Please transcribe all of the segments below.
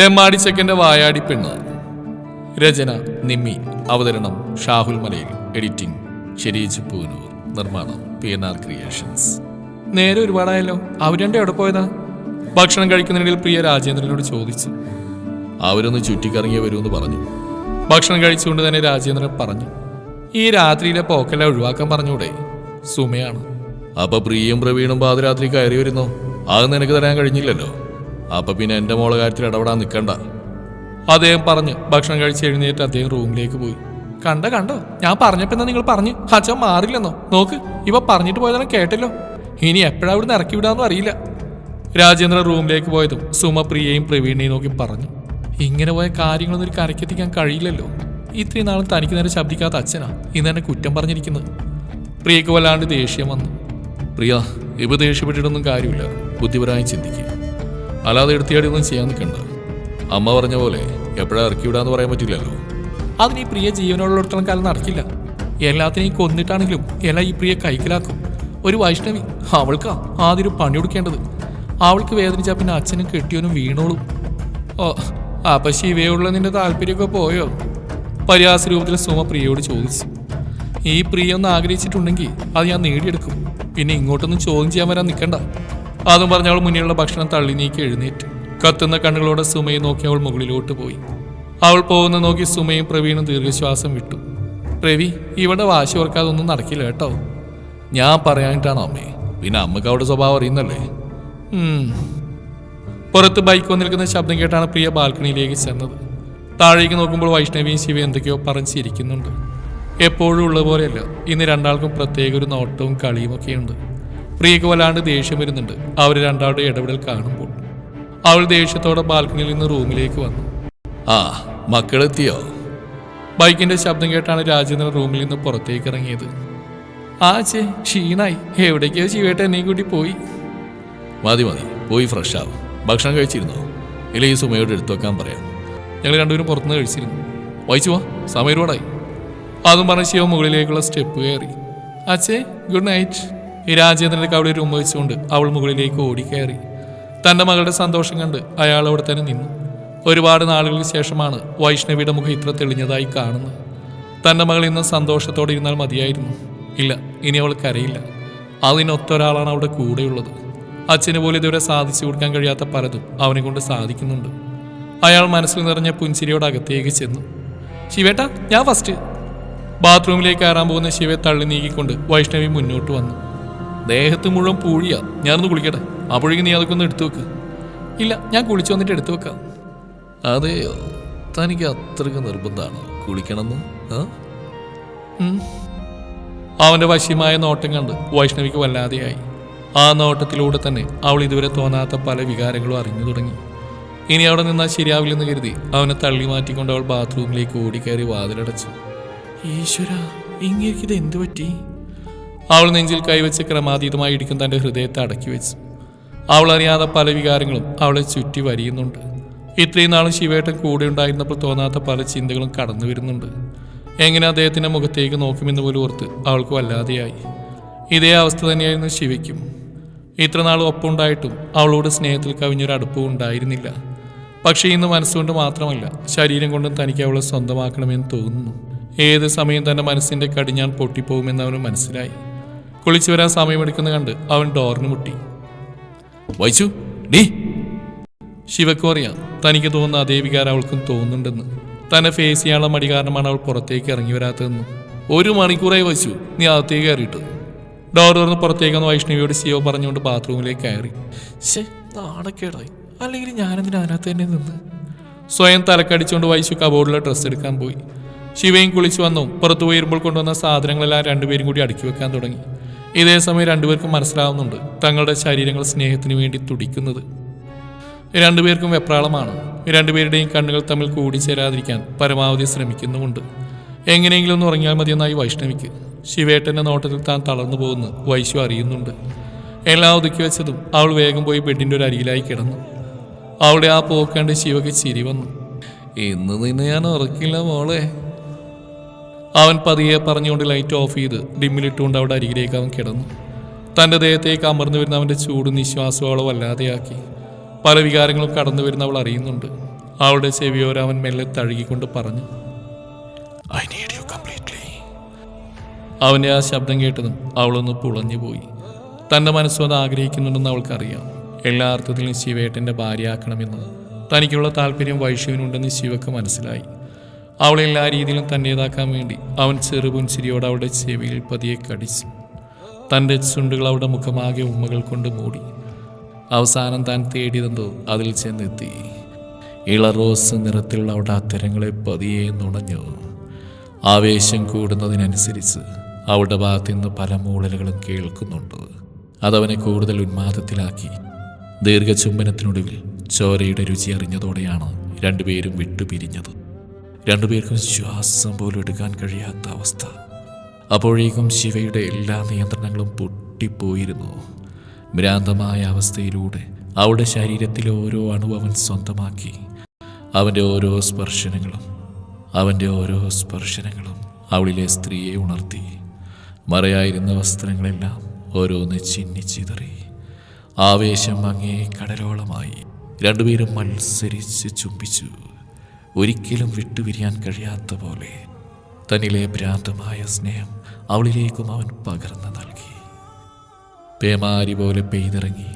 തെമ്മാടി ചെക്കന്റെ വായാടി പെണ്ണ്. രചന നിമ്മി. അവതരണം ഷാഹുൽ മലയിൽ. എഡിറ്റിംഗ് ഷെരീജ് പൂനൂർ. നിർമ്മാണം പി എൻ ആർ ക്രിയേഷൻസ്. നേരെ ഒരുപാടായല്ലോ. അവർ രണ്ടും എവിടെ പോയതാ? ഭക്ഷണം കഴിക്കുന്നതിനിടയിൽ പ്രിയ രാജേന്ദ്രനോട് ചോദിച്ചു. അവരൊന്ന് ചുറ്റിക്കറങ്ങി വരുമെന്ന് പറഞ്ഞു. ഭക്ഷണം കഴിച്ചുകൊണ്ട് തന്നെ രാജേന്ദ്രൻ പറഞ്ഞു. ഈ രാത്രിയിലെ പോക്കെല്ലാം ഒഴിവാക്കാൻ പറഞ്ഞൂടെ. സുമയാണ്. അപ്പൊ പ്രിയും പ്രവീണും പാതിരാത്രി കയറി വരുന്നോ? അത് നിനക്ക് തരാൻ കഴിഞ്ഞില്ലല്ലോ. അപ്പൊ പിന്നെ എന്റെ മോളെ കാര്യത്തിൽ ഇടപെടാൻ നിൽക്കണ്ട അദ്ദേഹം പറഞ്ഞ് ഭക്ഷണം കഴിച്ച് എഴുന്നേറ്റ് അദ്ദേഹം റൂമിലേക്ക് പോയി. കണ്ടോ കണ്ടോ? ഞാൻ പറഞ്ഞപ്പോ നിങ്ങൾ പറഞ്ഞു? അച്ഛൻ മാറില്ലെന്നോ? നോക്ക് ഇവ പറഞ്ഞിട്ട് പോയതാണ് കേട്ടല്ലോ. ഇനി എപ്പോഴാ ഇവിടുന്ന് ഇറക്കി വിടാന്നും അറിയില്ല. രാജേന്ദ്രൻ റൂമിലേക്ക് പോയതും സുമ പ്രിയയും പ്രവീണിനെയും നോക്കി പറഞ്ഞു. ഇങ്ങനെ പോയ കാര്യങ്ങളൊന്നും ഒരു കരക്കെത്തിക്കാൻ കഴിയില്ലല്ലോ. ഇത്രയും നാളും തനിക്ക് നേരെ ശബ്ദിക്കാത്ത അച്ഛനാ. ഇന്ന് എന്നെ കുറ്റം പറഞ്ഞിരിക്കുന്നത്. പ്രിയക്ക് വല്ലാണ്ട് ദേഷ്യം വന്നു. പ്രിയ ഇവ ദേഷ്യപ്പെട്ടിട്ടൊന്നും കാര്യമില്ല. ബുദ്ധിപരമായി ചിന്തിക്കുക അല്ലാതെ എടുത്തിയാടി ഒന്നും ചെയ്യാൻ നിൽക്കണ്ട. അമ്മ പറഞ്ഞ പോലെ എപ്പോഴാ ഇറക്കി വിടാന്ന് പറയാൻ പറ്റില്ലല്ലോ. അതിന് ഈ പ്രിയ ജീവനോടുള്ളിടത്തോളം കാലം നടക്കില്ല. എല്ലാത്തിനെയും കൊന്നിട്ടാണെങ്കിലും എല്ലാം ഈ പ്രിയ കൈക്കലാക്കും. ഒരു വൈഷ്ണവി അവൾക്കാ ആദ്യം പണി കൊടുക്കേണ്ടത്. അവൾക്ക് വേദനിച്ചാൽ പിന്നെ അച്ഛനും കെട്ടിയവനും വീണോളും. ഓ അപ്പൊ ശിവയുള്ള നിന്റെ താല്പര്യമൊക്കെ പോയോ? പരിഹാസ രൂപത്തിൽ സുമ പ്രിയയോട് ചോദിച്ചു. ഈ പ്രിയ ഒന്ന് ആഗ്രഹിച്ചിട്ടുണ്ടെങ്കിൽ അത് ഞാൻ നേടിയെടുക്കും. പിന്നെ ഇങ്ങോട്ടൊന്നും ചോദ്യം ചെയ്യാൻ വരാൻ നിൽക്കണ്ട. അതും പറഞ്ഞ് അവൾ മുന്നിലുള്ള ഭക്ഷണം തള്ളി നീക്കി എഴുന്നേറ്റു. കത്തുന്ന കണ്ണുകളോടെ സുമയെ നോക്കി അവൾ മുകളിലോട്ട് പോയി. അവൾ പോകുന്ന നോക്കി സുമയും പ്രവീണും ദീർഘശ്വാസം വിട്ടു. പ്രവി ഇവിടെ വാശി ഓർക്കാതെ ഒന്നും നടക്കില്ല കേട്ടോ. ഞാൻ പറയാനിട്ടാണോ അമ്മേ. പിന്നെ അമ്മയ്ക്ക് അവിടെ സ്വഭാവം അറിയുന്നല്ലേ. പുറത്ത് ബൈക്ക് വന്നിരിക്കുന്ന ശബ്ദം കേട്ടാണ് പ്രിയ ബാൽക്കണിയിലേക്ക് ചെന്നത്. താഴേക്ക് നോക്കുമ്പോൾ വൈഷ്ണവിയും ശിവ എന്തൊക്കെയോ പറഞ്ഞിരിക്കുന്നുണ്ട് എപ്പോഴും ഉള്ള പോലെയല്ല. ഇന്ന് രണ്ടാൾക്കും പ്രത്യേക ഒരു നോട്ടവും കളിയും ഒക്കെയുണ്ട്. പ്രിയക്ക് വല്ലാണ്ട് ദേഷ്യം വരുന്നുണ്ട്. അവർ രണ്ടാളുടെ ഇടപെടൽ കാണുമ്പോൾ. അവൾ ദേഷ്യത്തോടെ ബാൽക്കണിയിൽ നിന്ന് റൂമിലേക്ക് വന്നു. ആ മക്കളെത്തിയോ? ബൈക്കിന്റെ ശബ്ദം കേട്ടാണ് രാജേന്ദ്രൻ റൂമിൽ നിന്ന് പുറത്തേക്ക് ഇറങ്ങിയത്. ആ ചേ ക്ഷീണായി. എവിടേക്കോ ചീവേട്ട എന്നെയും കൂട്ടി പോയി? മതി മതി. പോയി ഫ്രഷ് ആവും ഭക്ഷണം കഴിച്ചിരുന്നോ? ഇല്ല ഈ സുമയോട് എടുത്തു വെക്കാൻ പറയാം. ഞങ്ങൾ രണ്ടുപേരും പുറത്തുനിന്ന് കഴിച്ചിരുന്നു. വായിച്ചു വാ സമയം ഒരുപാടായി അതും പറഞ്ഞ ശിവ മുകളിലേക്കുള്ള സ്റ്റെപ്പ് കയറി. അച്ഛേ ഗുഡ് നൈറ്റ്. ഈ രാജേന്ദ്രന്റെ കവിളിൽ ഒരു ഉമ്മ അവൾ മുകളിലേക്ക് ഓടിക്കയറി. തന്റെ മകളുടെ സന്തോഷം കണ്ട് അയാൾ അവിടെ തന്നെ നിന്നു. ഒരുപാട് നാളുകൾക്ക് ശേഷമാണ് വൈഷ്ണവിയുടെ മുഖം ഇത്ര തെളിഞ്ഞതായി കാണുന്നത്. തന്റെ മകൾ ഇന്ന് സന്തോഷത്തോടെ ഇരുന്നാൽ മതിയായിരുന്നു. ഇല്ല ഇനി അവൾ കരയില്ല. അതിനൊത്തൊരാളാണ് അവിടെ കൂടെയുള്ളത്. അച്ഛന് പോലും ഇതുവരെ സാധിച്ചു കൊടുക്കാൻ കഴിയാത്ത പലതും അവനെ കൊണ്ട് സാധിക്കുന്നുണ്ട്. അയാൾ മനസ്സിൽ നിറഞ്ഞ പുഞ്ചിരിയോട് അകത്തേക്ക് ചെന്നു. ശിവേട്ട ഞാൻ ഫസ്റ്റ് ബാത്റൂമിലേക്ക് കയറാൻ പോകുന്ന ശിവയെ തള്ളി നീക്കിക്കൊണ്ട് വൈഷ്ണവി മുന്നോട്ട് വന്നു. ദേഹത്ത് മുഴുവൻ പൂഴിയാ. ഞാനൊന്ന് കുളിക്കട്ടെ. അപ്പോഴേക്കും നീ അതൊക്കെ ഒന്ന് എടുത്തു വെക്ക്. ഇല്ല ഞാൻ കുളിച്ചു വന്നിട്ട് എടുത്തു വെക്കാം. അതെയോ തനിക്ക് അത്രയ്ക്ക് നിർബന്ധമാണ് കുളിക്കണമെന്ന്? അവന്റെ വശ്യമായ നോട്ടം കണ്ട് വൈഷ്ണവിക്ക് വല്ലാതെയായി. ആ നോട്ടത്തിലൂടെ തന്നെ അവൾ ഇതുവരെ തോന്നാത്ത പല വികാരങ്ങളും അറിഞ്ഞു തുടങ്ങി. ഇനി അവിടെ നിന്നാൽ ശരിയാവില്ലെന്ന് കരുതി അവനെ തള്ളി മാറ്റിക്കൊണ്ട് അവൾ ബാത്റൂമിലേക്ക് ഓടിക്കയറി വാതിലടച്ചു. ഈശ്വര ഇങ്ങേക്കിത് എന്തു പറ്റി? അവൾ നെഞ്ചിൽ കൈവച്ച് ക്രമാതീതമായി ഇടിക്കും തന്റെ ഹൃദയത്തെ അടക്കി വെച്ചു. അവൾ അറിയാതെ പല വികാരങ്ങളും അവളെ ചുറ്റി വരിയുന്നുണ്ട്. ഇത്രയും നാളും ശിവേട്ടൻ കൂടെ ഉണ്ടായിരുന്നപ്പോൾ തോന്നാത്ത പല ചിന്തകളും കടന്നു വരുന്നുണ്ട്. എങ്ങനെ അദ്ദേഹത്തിന്റെ മുഖത്തേക്ക് നോക്കുമെന്ന് പോലും ഓർത്ത് അവൾക്ക് വല്ലാതെയായി. ഇതേ അവസ്ഥ തന്നെയായിരുന്നു ശിവയ്ക്കും. ഇത്ര നാൾ ഒപ്പമുണ്ടായിട്ടും അവളോട് സ്നേഹത്തിൽ കവിഞ്ഞൊരു അടുപ്പവും ഉണ്ടായിരുന്നില്ല. പക്ഷേ ഇന്ന് മനസ്സുകൊണ്ട് മാത്രമല്ല ശരീരം കൊണ്ടും തനിക്ക് അവളെ സ്വന്തമാക്കണമെന്ന് തോന്നുന്നു. ഏത് സമയം തന്റെ മനസ്സിന്റെ കടിഞ്ഞാൻ പൊട്ടിപ്പോകുമെന്ന് അവന് മനസ്സിലായി. കുളിച്ചു വരാൻ സമയമെടുക്കുന്ന കണ്ട് അവൻ ഡോറിന് മുട്ടി. വൈച്ചു ഡീ. ശിവക്കും അറിയാം തനിക്ക് തോന്നുന്ന അതേ വികാരം അവൾക്കും തോന്നുന്നുണ്ടെന്ന്. തന്നെ ഫേസ് ചെയ്യാനുള്ള മടി കാരണമാണ് അവൾ പുറത്തേക്ക് ഇറങ്ങി വരാത്തതെന്ന്. ഒരു മണിക്കൂറായി വച്ചു നീ അകത്തേക്ക് കയറിയിട്ട്. ഡോർ തുറന്ന് പുറത്തേക്ക് വന്ന് വൈഷ്ണവിയോട് ശിവ പറഞ്ഞുകൊണ്ട് ബാത്റൂമിലേക്ക് കയറി. ശേ നാണക്കേടായി. അല്ലെങ്കിൽ ഞാനെന്തിനാ അതിനകത്ത് തന്നെ നിന്ന്? സ്വയം തലക്കടിച്ചുകൊണ്ട് വൈശു കബോർഡിലെ ഡ്രസ്സ് എടുക്കാൻ പോയി. ശിവയും കുളിച്ചു വന്നു. പുറത്തു പോയിരുമ്പോൾ കൊണ്ടുവന്ന സാധനങ്ങളെല്ലാം രണ്ടുപേരും കൂടി അടുക്കി വെക്കാൻ തുടങ്ങി. ഇതേ സമയം രണ്ടുപേർക്കും മനസ്സിലാവുന്നുണ്ട് തങ്ങളുടെ ശരീരങ്ങൾ സ്നേഹത്തിന് വേണ്ടി തുടിക്കുന്നത്. രണ്ടുപേർക്കും വെപ്രാളമാണ്. രണ്ടുപേരുടെയും കണ്ണുകൾ തമ്മിൽ കൂടിച്ചേരാതിരിക്കാൻ പരമാവധി ശ്രമിക്കുന്നുമുണ്ട്. എങ്ങനെയെങ്കിലും ഒന്ന് ഉറങ്ങിയാൽ മതിയെന്നായി വൈഷ്ണവിക്ക്. ശിവേട്ടന്റെ നോട്ടത്തിൽ താൻ തളർന്നു പോകുന്നു വൈശു അറിയുന്നുണ്ട്. എല്ലാം ഒതുക്കി വെച്ചതും അവൾ വേഗം പോയി ബെഡിന്റെ ഒരു അരിയിലായി കിടന്നു. അവളുടെ ആ പോക്കാണ്ട് ശിവക്ക് ചിരി വന്നു. ഇന്ന് നിന്നെ ഞാൻ ഉറക്കില്ല മോളെ. അവൻ പതിയെ പറഞ്ഞുകൊണ്ട് ലൈറ്റ് ഓഫ് ചെയ്ത് ഡിമ്മിലിട്ടുകൊണ്ട് അവിടെ അരികിലേക്ക് അവൻ കിടന്നു. തന്റെ ദേഹത്തേക്ക് അമർന്നു വരുന്ന അവന്റെ ചൂട് നിശ്വാസവളോ വല്ലാതെയാക്കി. പല വികാരങ്ങളും കടന്നു വരുന്ന അവൾ അറിയുന്നുണ്ട്. അവളുടെ ചെവിയോരം അവൻ മെല്ലെ തഴുകിക്കൊണ്ട് പറഞ്ഞു. ഐ നീഡ് യു കംപ്ലീറ്റ്ലി അവന്റെ ആ ശബ്ദം കേട്ടതും അവളൊന്ന് പുളഞ്ഞുപോയി തന്റെ മനസ്സും അത് ആഗ്രഹിക്കുന്നുണ്ടെന്ന് അവൾക്കറിയാം. എല്ലാ അർത്ഥത്തിലും ശിവേട്ടന്റെ ഭാര്യയാക്കണമെന്ന്. തനിക്കുള്ള താല്പര്യം വൈഷുവിനുണ്ടെന്ന് ശിവക്ക് മനസ്സിലായി. അവളെ എല്ലാ രീതിയിലും തന്റേതാക്കാൻ വേണ്ടി അവൻ ചെറുപുൻചിരിയോട് അവളുടെ ചെവിയിൽ പതിയെ കടിച്ചു. തന്റെ ചുണ്ടുകൾ അവളുടെ മുഖമാകെ ഉമ്മകൾ കൊണ്ട് മൂടി. അവസാനം താൻ തേടിയതെന്തോ അതിൽ ചെന്നെത്തി. ഇള റോസ് നിറത്തിലുള്ള അവളുടെ അത്തരങ്ങളെ പതിയെ നുണഞ്ഞു. ആവേശം കൂടുന്നതിനനുസരിച്ച് അവളുടെ ഭാഗത്തു നിന്ന് പല മൂളലുകളും കേൾക്കുന്നുണ്ട്. അതവനെ കൂടുതൽ ഉന്മാദത്തിലാക്കി. ദീർഘചുംബനത്തിനൊടുവിൽ ചോരയുടെ രുചി അറിഞ്ഞതോടെയാണ് രണ്ടുപേരും വിട്ടുപിരിഞ്ഞത്. രണ്ടുപേർക്കും ശ്വാസം പോലും എടുക്കാൻ കഴിയാത്ത അവസ്ഥ. അപ്പോഴേക്കും ശിവയുടെ എല്ലാ നിയന്ത്രണങ്ങളും പൊട്ടിപ്പോയിരുന്നു. ഭ്രാന്തമായ അവസ്ഥയിലൂടെ അവളുടെ ശരീരത്തിലെ ഓരോ അണു അവൻ സ്വന്തമാക്കി. അവന്റെ ഓരോ സ്പർശനങ്ങളും അവന്റെ ഓരോ സ്പർശനങ്ങളും അവളിലെ സ്ത്രീയെ ഉണർത്തി. മറയായിരുന്ന വസ്ത്രങ്ങളെല്ലാം ഓരോന്ന് ചിന്നിച്ചിതറി. ആവേശം അങ്ങേ കടലോളമായി. രണ്ടുപേരും മത്സരിച്ച് ചുംബിച്ചു. ഒരിക്കലും വിട്ടുപിരിയാൻ കഴിയാത്ത പോലെ തന്നിലെ ഭ്രാന്തമായ സ്നേഹം അവളിലേക്കും അവൻ പകർന്നു നൽകി. പേമാരി പോലെ പെയ്തിറങ്ങി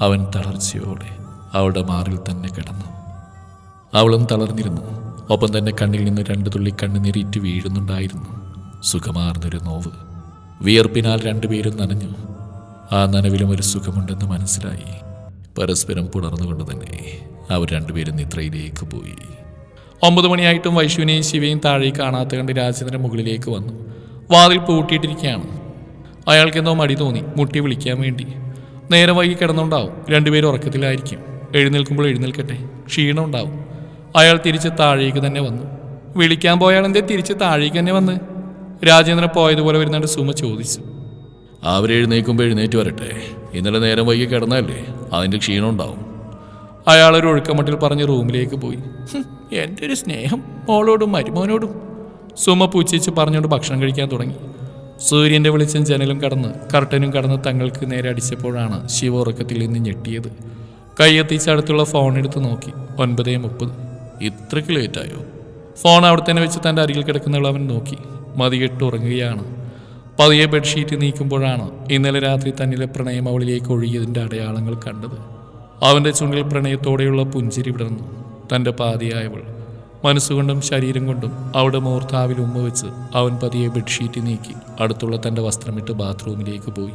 അവൻ തളർച്ചയോടെ അവളുടെ മാറിൽ തന്നെ കിടന്നു. അവളും തളർന്നിരുന്നു. ഒപ്പം തന്നെ കണ്ണിൽ നിന്ന് രണ്ട് തുള്ളി കണ്ണുനീരിറ്റ് വീഴുന്നുണ്ടായിരുന്നു. സുഖമാർന്നൊരു നോവ്. വിയർപ്പിനാൽ രണ്ടുപേരും നനഞ്ഞു. ആ നനവിലും ഒരു സുഖമുണ്ടെന്ന് മനസ്സിലായി. പരസ്പരം പുണർന്നുകൊണ്ട് തന്നെ അവർ രണ്ടുപേരും നിദ്രയിലേക്ക് പോയി. ഒമ്പത് മണിയായിട്ടും വൈശുവിനെയും ശിവയും താഴെ കാണാത്ത കണ്ട് രാജേന്ദ്രൻ മുകളിലേക്ക് വന്നു. വാതിൽ പൂട്ടിയിട്ടിരിക്കുകയാണ്. അയാൾക്കെന്തോ മടി തോന്നി മുട്ടി വിളിക്കാൻ വേണ്ടി. നേരെ വൈകി കിടന്നുണ്ടാവും. രണ്ടുപേരും ഉറക്കത്തിലായിരിക്കും. എഴുന്നേൽക്കുമ്പോൾ എഴുന്നേൽക്കട്ടെ. ക്ഷീണം ഉണ്ടാവും. അയാൾ തിരിച്ച് താഴേക്ക് തന്നെ വന്നു. വിളിക്കാൻ പോയാൽ എന്തേ തിരിച്ച് താഴേക്ക് തന്നെ വന്ന്? രാജേന്ദ്രൻ പോയതുപോലെ വരുന്നുണ്ട് സുമ ചോദിച്ചു. അവരെഴുന്നേൽക്കുമ്പോൾ എഴുന്നേറ്റ് വരട്ടെ. ഇന്നലെ നേരം വൈകി കിടന്നല്ലേ? അതിന്റെ ക്ഷീണം ഉണ്ടാവും. അയാളൊരു ഒഴുക്കമട്ടിൽ പറഞ്ഞ് റൂമിലേക്ക് പോയി. "ഹും, എന്റെ ഒരു സ്നേഹം. മോളോടും മരുമോനോടും. സുമ പൂച്ചിച്ച് പറഞ്ഞുകൊണ്ട് ഭക്ഷണം കഴിക്കാൻ തുടങ്ങി. സൂര്യന്റെ വെളിച്ചം ജനലും കടന്ന് കർട്ടനും കടന്ന് തങ്ങൾക്ക് നേരെ അടിച്ചപ്പോഴാണ് ശിവ ഉറക്കത്തിൽ നിന്ന് ഞെട്ടിയത്. കയ്യെത്തിച്ചടുത്തുള്ള ഫോൺ എടുത്ത് നോക്കി. ഒൻപതേ മുപ്പത്. ഇത്രയ്ക്ക് ലേറ്റായോ ഫോൺ അവിടെ തന്നെ വെച്ച് തന്റെ അരികിൽ കിടക്കുന്നവൾ അവൻ നോക്കി. മതികെട്ട് ഉറങ്ങുകയാണ്. പതിയെ ബെഡ്ഷീറ്റ് നീക്കുമ്പോഴാണ് ഇന്നലെ രാത്രി തന്നിലെ പ്രണയം അവളിലേക്ക് ഒഴുകിയതിന്റെ അടയാളങ്ങൾ കണ്ടത്. അവന്റെ ചുണ്ടിൽ പ്രണയത്തോടെയുള്ള പുഞ്ചിരി വിടർന്നു. തന്റെ പാതിയായവൾ. മനസ്സുകൊണ്ടും ശരീരം കൊണ്ടും അവിടെ മൂർത്താവിൽ ഉമ്മ വെച്ച് അവൻ പതിയെ ബെഡ്ഷീറ്റ് നീക്കി അടുത്തുള്ള തന്റെ വസ്ത്രമിട്ട് ബാത്റൂമിലേക്ക് പോയി.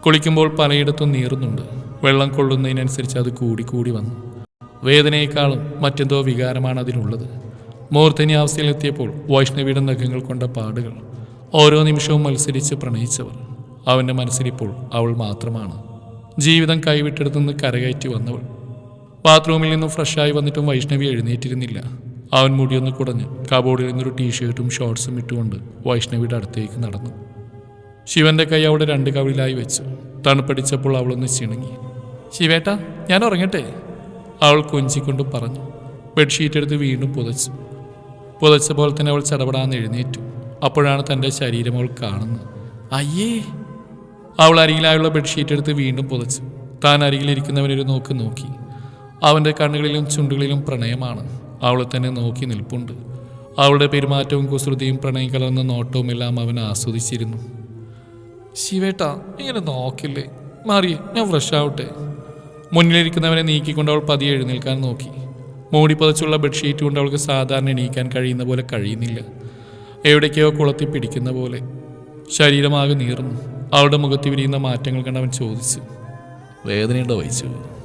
കുളിക്കുമ്പോൾ പലയിടത്തും നീറുന്നുണ്ട്. വെള്ളം കൊള്ളുന്നതിനനുസരിച്ച് അത് കൂടിക്കൂടി കൂടി വന്നു. വേദനയെക്കാളും മറ്റെന്തോ വികാരമാണ് അതിനുള്ളത്. മൂർധന്യാവസ്ഥയിലെത്തിയപ്പോൾ വൈഷ്ണവിയുടെ നഖങ്ങൾ കൊണ്ട പാടുകൾ. ഓരോ നിമിഷവും മത്സരിച്ച് പ്രണയിച്ചവർ. അവന്റെ മനസ്സിലിപ്പോൾ അവൾ മാത്രമാണ്. ജീവിതം കൈവിട്ടെടുത്തുനിന്ന് കരകയറ്റി വന്നവൾ. ബാത്റൂമിൽ നിന്നും ഫ്രഷായി വന്നിട്ടും വൈഷ്ണവി എഴുന്നേറ്റിരുന്നില്ല. അവൻ മുടിയൊന്ന് കുടഞ്ഞ് കബോർഡിൽ നിന്നൊരു ടീഷർട്ടും ഷോർട്സും ഇട്ടുകൊണ്ട് വൈഷ്ണവിയുടെ അടുത്തേക്ക് നടന്നു. ശിവന്റെ കൈ അവിടെ രണ്ട് കവിളിലായി വെച്ചു. തണുപ്പടിച്ചപ്പോൾ അവളൊന്ന് ചിണങ്ങി. ശിവേട്ട ഞാൻ ഉറങ്ങട്ടെ? അവൾ കൊഞ്ചിക്കൊണ്ട് പറഞ്ഞു. ബെഡ്ഷീറ്റ് എടുത്ത് വീണ്ടും പുതച്ചു. പുതച്ച പോലെ തന്നെ അവൾ ചടപടാന്ന് എഴുന്നേറ്റു. അപ്പോഴാണ് തന്റെ ശരീരം അവൾ കാണുന്നത്. അയ്യേ! അവൾ അരികിലായുള്ള ബെഡ്ഷീറ്റ് എടുത്ത് വീണ്ടും പുതച്ചു. താൻ അരികിലിരിക്കുന്നവനൊരു നോക്ക് നോക്കി. അവന്റെ കണ്ണുകളിലും ചുണ്ടുകളിലും പ്രണയമാണ്. അവളെ തന്നെ നോക്കി നിൽപ്പുണ്ട്. അവളുടെ പെരുമാറ്റവും കുസൃതിയും പ്രണയം കലർന്ന നോട്ടവും എല്ലാം അവൻ ആസ്വദിച്ചിരുന്നു. ശിവേട്ട ഇങ്ങനെ നോക്കില്ലേ? മാറിയേ ഞാൻ ഫ്രഷ് ആവട്ടെ. മുന്നിലിരിക്കുന്നവനെ നീക്കിക്കൊണ്ട് അവൾ പതിയെ എഴുന്നേൽക്കാൻ നോക്കി. മൂടി പതച്ചുള്ള ബെഡ്ഷീറ്റ് കൊണ്ട് അവൾക്ക് സാധാരണ എണീക്കാൻ കഴിയുന്ന പോലെ കഴിയുന്നില്ല. എവിടേക്കോ കുളത്തി പിടിക്കുന്ന പോലെ. ശരീരമാകെ നീർന്നു അവളുടെ മുഖത്ത് വിരിയുന്ന മാറ്റങ്ങൾ കണ്ട് അവൻ ചോദിച്ചു. വേദനയുണ്ടോ വഹിച്ചു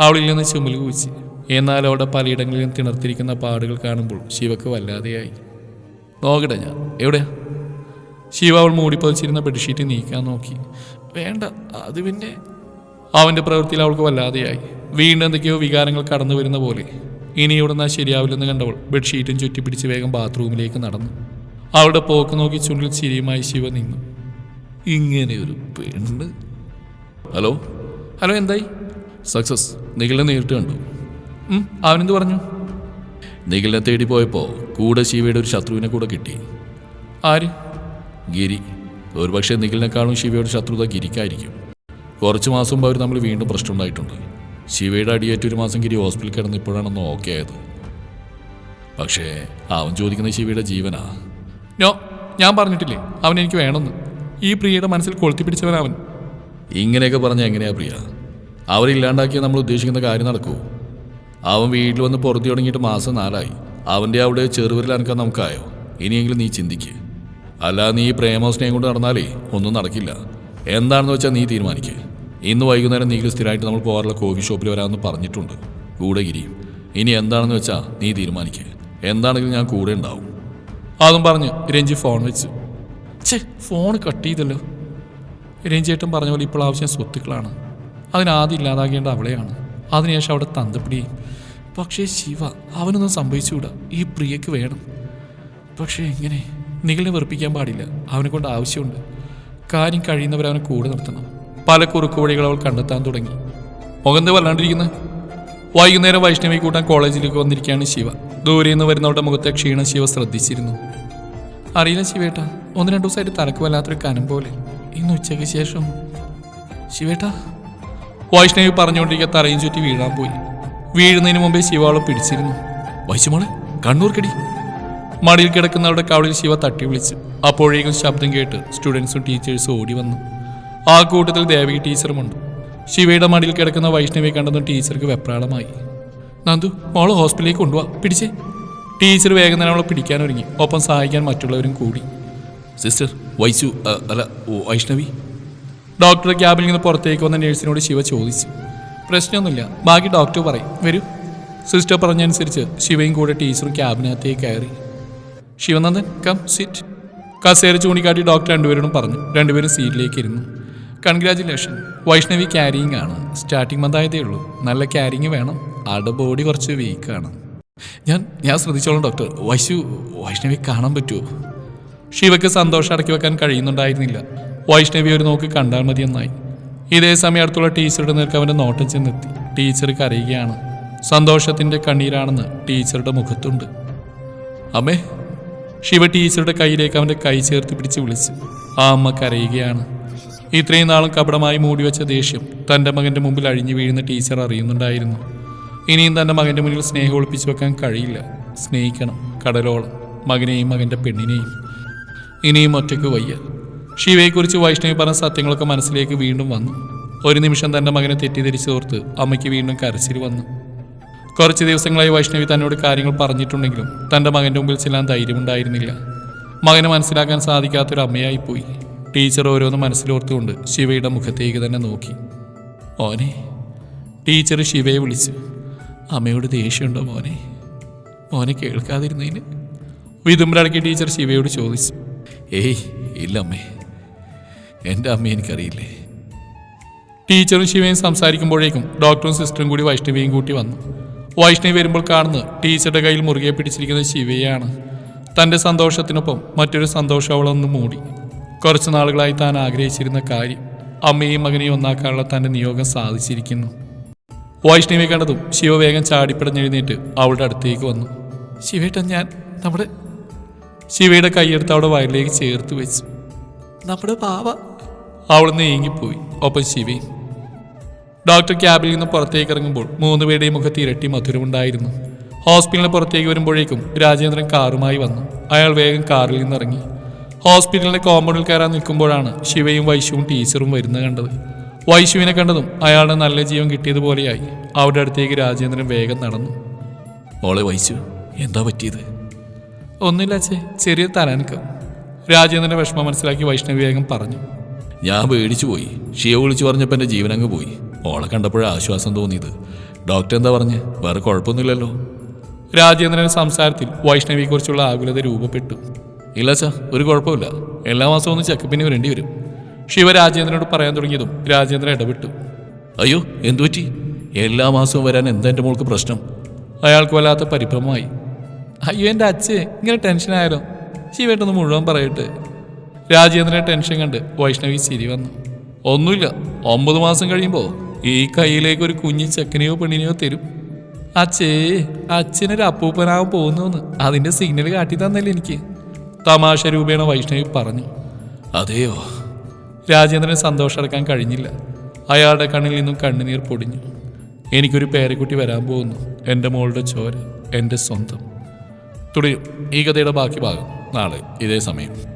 അവളിൽ നിന്ന് ചുമൽ കുവിച്ച്. എന്നാൽ അവിടെ പലയിടങ്ങളിലും തിണർത്തിരിക്കുന്ന പാടുകൾ കാണുമ്പോൾ ശിവക്ക് വല്ലാതെയായി. നോക്കട്ടെ ഞാൻ. എവിടെയാ? ശിവ അവൾ മൂടിപ്പതിച്ചിരുന്ന ബെഡ്ഷീറ്റ് നീക്കാൻ നോക്കി. വേണ്ട അത് പിന്നെ. അവന്റെ പ്രവൃത്തിയിൽ അവൾക്ക് വല്ലാതെയായി. വീണ്ടും എന്തൊക്കെയോ വികാരങ്ങൾ കടന്നു വരുന്ന പോലെ. ഇനി ഇവിടുന്ന് ശരിയാവില്ലെന്ന് കണ്ടവൾ ബെഡ്ഷീറ്റും ചുറ്റിപ്പിടിച്ച് വേഗം ബാത്റൂമിലേക്ക് നടന്നു. അവളുടെ പോക്ക് നോക്കി ചുണ്ടിൽ ചിരിയുമായി ശിവ നിന്നു. ഇങ്ങനെ ഒരു പെണ്ണ്. ഹലോ? ഹലോ എന്തായി? സക്സസ് നിഖിലിനെ നേരിട്ട് കണ്ടു. അവനെന്ത് പറഞ്ഞു? നിഖിലിനെ തേടി പോയപ്പോൾ കൂടെ ശിവയുടെ ഒരു ശത്രുവിനെ കൂടെ കിട്ടി. ആര്? ഗിരി. ഒരുപക്ഷെ നിഖിലിനെക്കാളും ശിവയുടെ ശത്രുത ഗിരിക്കായിരിക്കും. കുറച്ച് മാസം മുമ്പ് അവർ തമ്മിൽ വീണ്ടും പ്രശ്നമുണ്ടായിട്ടുണ്ട് ശിവയുടെ അടിയേറ്റ് ഒരു മാസം ഗിരി ഹോസ്പിറ്റലിൽ കിടന്ന് ഇപ്പോഴാണെന്ന് ഓക്കെ ആയത്. പക്ഷേ അവൻ ചോദിക്കുന്ന ശിവയുടെ ജീവനാ? നോ ഞാൻ പറഞ്ഞിട്ടില്ലേ അവൻ എനിക്ക് വേണമെന്ന്. ഈ പ്രിയയുടെ മനസ്സിൽ കൊളുത്തി പിടിച്ചവൻ അവൻ. ഇങ്ങനെയൊക്കെ പറഞ്ഞാൽ എങ്ങനെയാ പ്രിയ? അവരില്ലാണ്ടാക്കിയാൽ നമ്മൾ ഉദ്ദേശിക്കുന്ന കാര്യം നടക്കൂ. അവൻ വീട്ടിൽ വന്ന് പുറത്തു തുടങ്ങിയിട്ട് മാസം നാലായി. അവന്റെ അവിടെ ചെറുവിരൽ അനക്കാൻ നമുക്കായോ? ഇനിയെങ്കിലും നീ ചിന്തിക്ക്. അല്ല നീ പ്രേമ സ്നേഹം കൊണ്ട് നടന്നാലേ ഒന്നും നടക്കില്ല. എന്താണെന്ന് വെച്ചാൽ നീ തീരുമാനിക്കുക ഇന്ന് വൈകുന്നേരം നീ സ്ഥിരമായിട്ട് നമ്മൾ പോകാറുള്ള കോഫി ഷോപ്പിൽ വരാമെന്ന് പറഞ്ഞിട്ടുണ്ട്. കൂടെ ഇനി എന്താണെന്ന് വെച്ചാൽ നീ തീരുമാനിക്കുക എന്താണെങ്കിലും ഞാൻ കൂടെ ഉണ്ടാവും. അതും പറഞ്ഞ് രഞ്ജി ഫോൺ വെച്ച്. ഛേ ഫോൺ കട്ട് ചെയ്തല്ലോ. രഞ്ജിയേട്ടൻ പറഞ്ഞ പോലെ ഇപ്പോൾ ആവശ്യം സ്വത്തുക്കളാണ്. അതിനാദ്യം ഇല്ലാതാകേണ്ട അവളെയാണ്. അതിനുശേഷം അവിടെ തന്തപ്പിടിയും പക്ഷേ ശിവ അവനൊന്നും സംഭവിച്ചുകൂടാ. ഈ പ്രിയക്ക് വേണം. പക്ഷേ എങ്ങനെ? നിങ്ങളെ വെറുപ്പിക്കാൻ പാടില്ല. അവനെ കൊണ്ട് ആവശ്യമുണ്ട്. കാര്യം കഴിയുന്നവർ അവനെ കൂടെ നിർത്തണം. പല കുറുക്കു വഴികൾ അവൾ കണ്ടെത്താൻ തുടങ്ങി. മുഖന്ത് വല്ലാണ്ടിരിക്കുന്നത് വൈകുന്നേരം വൈഷ്ണവി കൂട്ടാൻ കോളേജിലേക്ക് വന്നിരിക്കുകയാണ് ശിവ. ദൂരെ നിന്ന് വരുന്നവരുടെ മുഖത്തെ ക്ഷീണം ശിവ ശ്രദ്ധിച്ചിരുന്നു. അറിയില്ല ശിവേട്ട. ഒന്ന് രണ്ടു ദിവസമായിട്ട് തലക്ക് വല്ലാത്തൊരു കനം പോലെ. ഇന്ന് ഉച്ചയ്ക്ക് ശേഷം ശിവേട്ടാ വൈഷ്ണവി പറഞ്ഞുകൊണ്ടിരിക്കുക തറയും ചുറ്റി വീഴാൻ പോയി. വീഴുന്നതിന് മുമ്പേ ശിവ അവളെ പിടിച്ചിരുന്നു. വൈശുമോളെ കണ്ണൂർക്കടി. മടിയിൽ കിടക്കുന്നവരുടെ കവളിൽ ശിവ തട്ടി വിളിച്ചു. അപ്പോഴേക്കും ശബ്ദം കേട്ട് സ്റ്റുഡൻസും ടീച്ചേഴ്സും ഓടി വന്നു. ആ കൂട്ടത്തിൽ ദേവകി ടീച്ചറുമുണ്ട് ശിവയുടെ മടിയിൽ കിടക്കുന്ന വൈഷ്ണവിയെ കണ്ടെന്ന് ടീച്ചർക്ക് വെപ്രാളമായി. നന്ദു മോളെ ഹോസ്പിറ്റലിലേക്ക് കൊണ്ടുപോവാ പിടിച്ചേ. ടീച്ചർ വേഗം തന്നെ അവളെ പിടിക്കാൻ ഒരുങ്ങി. ഒപ്പം സഹായിക്കാൻ മറ്റുള്ളവരും കൂടി. സിസ്റ്റർ വൈശു അല്ല വൈഷ്ണവി? ഡോക്ടർ ക്യാബിൽ നിന്ന് പുറത്തേക്ക് വന്ന നേഴ്സിനോട് ശിവ ചോദിച്ചു. പ്രശ്നമൊന്നുമില്ല. ബാക്കി ഡോക്ടർ പറയും. വരൂ. സിസ്റ്റർ പറഞ്ഞനുസരിച്ച് ശിവയും കൂടെ ടീച്ചറും ക്യാബിനകത്തേക്ക് കയറി. Sivanandan come sit. കസേര ചൂണ്ടിക്കാട്ടി ഡോക്ടർ രണ്ടുപേരോടും പറഞ്ഞു. രണ്ടുപേരും സീറ്റിലേക്ക് ഇരുന്നു. കൺഗ്രാജുലേഷൻ. വൈഷ്ണവി ക്യാരിയിങ് ആണ്. സ്റ്റാർട്ടിങ് മന്തായതേ ഉള്ളൂ. നല്ല ക്യാരിങ് വേണം. ആളുടെ ബോഡി കുറച്ച് വീക്കാണ് ഞാൻ ഞാൻ ശ്രദ്ധിച്ചോളാം ഡോക്ടർ. വൈശു വൈഷ്ണവി കാണാൻ പറ്റുമോ? ശിവയ്ക്ക് സന്തോഷം അടക്കി വെക്കാൻ കഴിയുന്നുണ്ടായിരുന്നില്ല. വൈഷ്ണവി ഒരു നോക്കി കണ്ടാൽ മതി എന്നായി. ഇതേ സമയം അടുത്തുള്ള ടീച്ചറുടെ നേർക്ക് അവന്റെ നോട്ടം ചെന്നെത്തി. ടീച്ചർ കരയുകയാണ്. സന്തോഷത്തിന്റെ കണ്ണീരാണെന്ന് ടീച്ചറുടെ മുഖത്തുണ്ട്. അമ്മേ ശിവ ടീച്ചറുടെ കയ്യിലേക്ക് അവന്റെ കൈ ചേർത്ത് പിടിച്ച് വിളിച്ച് ആ അമ്മ കരയുകയാണ്. ഇത്രയും നാളും കപടമായി മൂടിവെച്ച ദേഷ്യം തന്റെ മകന്റെ മുമ്പിൽ അഴിഞ്ഞു വീഴുന്ന ടീച്ചർ അറിയുന്നുണ്ടായിരുന്നു. ഇനിയും തന്റെ മകന്റെ മുന്നിൽ സ്നേഹം ഒളിപ്പിച്ചു വെക്കാൻ കഴിയില്ല. സ്നേഹിക്കണം കടലോളം മകനെയും മകന്റെ പെണ്ണിനെയും. ഇനിയും ഒറ്റയ്ക്ക് വയ്യ. ശിവയെക്കുറിച്ച് വൈഷ്ണവി പറഞ്ഞ സത്യങ്ങളൊക്കെ മനസ്സിലേക്ക് വീണ്ടും വന്നു. ഒരു നിമിഷം തന്റെ മകനെ തെറ്റിദ്ധരിച്ചോർത്ത് അമ്മയ്ക്ക് വീണ്ടും കരച്ചിൽ വന്നു. കുറച്ച് ദിവസങ്ങളായി വൈഷ്ണവി തന്നോട് കാര്യങ്ങൾ പറഞ്ഞിട്ടുണ്ടെങ്കിലും തന്റെ മകന്റെ മുമ്പിൽ ചെല്ലാൻ ധൈര്യമുണ്ടായിരുന്നില്ല. മകനെ മനസ്സിലാക്കാൻ സാധിക്കാത്തൊരു അമ്മയായിപ്പോയി ടീച്ചർ ഓരോന്ന് മനസ്സിലോർത്തുകൊണ്ട് ശിവയുടെ മുഖത്തേക്ക് തന്നെ നോക്കി. മോനെ ടീച്ചർ ശിവയെ വിളിച്ചു. അമ്മയോട് ദേഷ്യമുണ്ടോ മോനെ? മോനെ കേൾക്കാതിരുന്നതിന്? വിതുമ്പരടക്കി ടീച്ചർ ശിവയോട് ചോദിച്ചു. ഏയ് ഇല്ല അമ്മേ എന്റെ അമ്മ എനിക്കറിയില്ലേ? ടീച്ചറും ശിവയും സംസാരിക്കുമ്പോഴേക്കും ഡോക്ടറും സിസ്റ്ററും കൂടി വൈഷ്ണവിയും കൂട്ടി വന്നു. വൈഷ്ണവി വരുമ്പോൾ കാണുന്നത് ടീച്ചറുടെ കയ്യിൽ മുറുകെ പിടിച്ചിരിക്കുന്ന ശിവയാണ് തന്റെ സന്തോഷത്തിനൊപ്പം മറ്റൊരു സന്തോഷം അവളൊന്ന് മൂടി. കുറച്ച് നാളുകളായി താൻ ആഗ്രഹിച്ചിരുന്ന കാര്യം അമ്മയും മകനെയും ഒന്നാക്കാനുള്ള തന്റെ നിയോഗം സാധിച്ചിരിക്കുന്നു. വൈഷ്ണവി കണ്ടതും ശിവ വേഗം ചാടിപ്പിടഞ്ഞെഴുന്നേറ്റ് അവളുടെ അടുത്തേക്ക് വന്നു. ശിവേട്ടൻ ഞാൻ നമ്മുടെ ശിവയുടെ കൈയെടുത്ത് അവളുടെ വയറിലേക്ക് ചേർത്ത് വെച്ചു. നമ്മുടെ പാവ അവൾ നീങ്ങിപ്പോയി. ഒപ്പം ശിവി. ഡോക്ടർ ക്യാബിൽ നിന്ന് പുറത്തേക്ക് ഇറങ്ങുമ്പോൾ മൂന്ന് പേരുടെയും മുഖത്ത് ഇരട്ടി മധുരമുണ്ടായിരുന്നു ഹോസ്പിറ്റലിന് പുറത്തേക്ക് വരുമ്പോഴേക്കും രാജേന്ദ്രൻ കാറുമായി വന്നു. അയാൾ വേഗം കാറിൽ നിന്നിറങ്ങി ഹോസ്പിറ്റലിന്റെ കോമ്പൗണ്ടിൽ കയറാൻ നിൽക്കുമ്പോഴാണ് ശിവയും വൈശുവും ടീച്ചറും വരുന്നത് കണ്ടത്. വൈശുവിനെ കണ്ടതും അയാളുടെ നല്ല ജീവൻ കിട്ടിയതുപോലെയായി. അവരുടെ അടുത്തേക്ക് രാജേന്ദ്രൻ വേഗം നടന്നു. മോളെ വൈശു എന്താ പറ്റിയത്? ഒന്നുമില്ല അച്ഛേ ചെറിയ തലാനക്കം. രാജേന്ദ്രന്റെ വിഷമം മനസ്സിലാക്കി വൈഷ്ണവി വേഗം പറഞ്ഞു. ഞാൻ പേടിച്ചു പോയി. ഷിയ വിളിച്ചു പറഞ്ഞപ്പോൾ എന്റെ ജീവനങ്ങ് പോയി. ഓളെ കണ്ടപ്പോഴേ ആശ്വാസം തോന്നിയത്. ഡോക്ടർ എന്താ പറഞ്ഞ്? വേറെ കുഴപ്പമൊന്നുമില്ലല്ലോ. രാജേന്ദ്രന്റെ സംസാരത്തിൽ വൈഷ്ണവിയെക്കുറിച്ചുള്ള ആകുലത രൂപപ്പെട്ടു. ഇല്ല സർ ഒരു കുഴപ്പമില്ല. എല്ലാ മാസവും ഒന്ന് ചെക്കപ്പിന് വരേണ്ടി വരും. ശിവ രാജേന്ദ്രനോട് പറയാൻ തുടങ്ങിയതും രാജേന്ദ്രൻ ഇടപെട്ടു. അയ്യോ എന്തുപറ്റി എല്ലാ മാസവും വരാൻ എന്താ എന്റെ മോൾക്ക് പ്രശ്നം? അയാൾക്ക് വല്ലാത്ത പരിഭ്രമമായി. അയ്യോ എന്റെ അച്ഛേ ഇങ്ങനെ ടെൻഷനായാലോ ശിവേട്ടൊന്ന് മുഴുവൻ പറയട്ടെ. രാജേന്ദ്രനെ ടെൻഷൻ കണ്ട് വൈഷ്ണവി ചിരി വന്നു. ഒന്നുമില്ല ഒമ്പത് മാസം കഴിയുമ്പോൾ ഈ കയ്യിലേക്ക് ഒരു കുഞ്ഞി ചെക്കനെയോ പെണ്ണിനെയോ തരും. അച്ഛേ അച്ഛനൊരു അപ്പൂപ്പനാവാൻ പോകുന്നു അതിന്റെ സിഗ്നൽ കാട്ടി തന്നല്ലേ എനിക്ക്. തമാശ രൂപേണ വൈഷ്ണവി പറഞ്ഞു. അതെയോ? രാജേന്ദ്രന് സന്തോഷം അടക്കാൻ കഴിഞ്ഞില്ല. അയാളുടെ കണ്ണിൽ നിന്നും കണ്ണുനീർ പൊടിഞ്ഞു. എനിക്കൊരു പേരക്കുട്ടി വരാൻ പോകുന്നു. എന്റെ മോളുടെ ചോര എന്റെ സ്വന്തം. തുടരും. ഈ കഥയുടെ ബാക്കി ഭാഗം നാളെ ഇതേ സമയം.